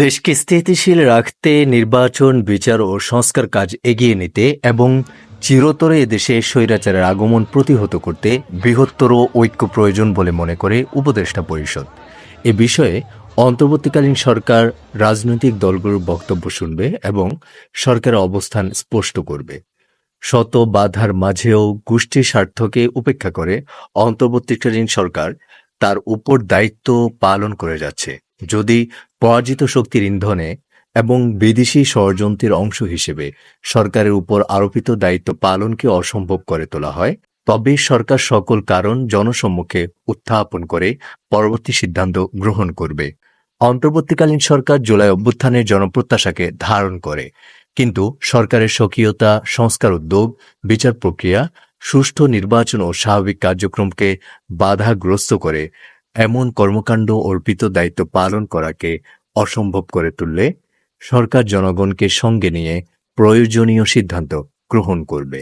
দেশকে স্থিতিশীল রাখতে নির্বাচন, বিচার ও সংস্কার কাজ এগিয়ে নিতে এবং চিরতরে এদেশে স্বৈরাচারের আগমন প্রতিহত করতে বৃহত্তর ঐক্য প্রয়োজন বলে মনে করে উপদেষ্টা পরিষদ। এ বিষয়ে অন্তর্বর্তীকালীন সরকার রাজনৈতিক দলগুলোর বক্তব্য শুনবে এবং সরকারের অবস্থান স্পষ্ট করবে। শত বাধার মাঝেও গোষ্ঠী স্বার্থকে উপেক্ষা করে অন্তর্বর্তীকালীন সরকার তার উপর দায়িত্ব পালন করে যাচ্ছে। যদি পরাজিত শক্তির ইন্ধনে এবং বিদেশি ষড়যন্ত্রের অংশ হিসেবে সরকারের উপর আরোপিত দায়িত্ব পালনকে অসম্ভব করে তোলা হয়, তবে সরকার সকল কারণ জনসম্মুখে উত্থাপন করে পরবর্তী সিদ্ধান্ত গ্রহণ করবে। অন্তর্বর্তীকালীন সরকার জুলাই অভ্যুত্থানের জনপ্রত্যাশাকে ধারণ করে, কিন্তু সরকারের স্বকীয়তা, সংস্কার উদ্যোগ, বিচার প্রক্রিয়া, সুষ্ঠু নির্বাচন ও স্বাভাবিক কার্যক্রমকে বাধাগ্রস্ত করে এমন কর্মকাণ্ড অর্পিত দায়িত্ব পালন করাকে অসম্ভব করে তুললে সরকার জনগণকে সঙ্গে নিয়ে প্রয়োজনীয় সিদ্ধান্ত গ্রহণ করবে।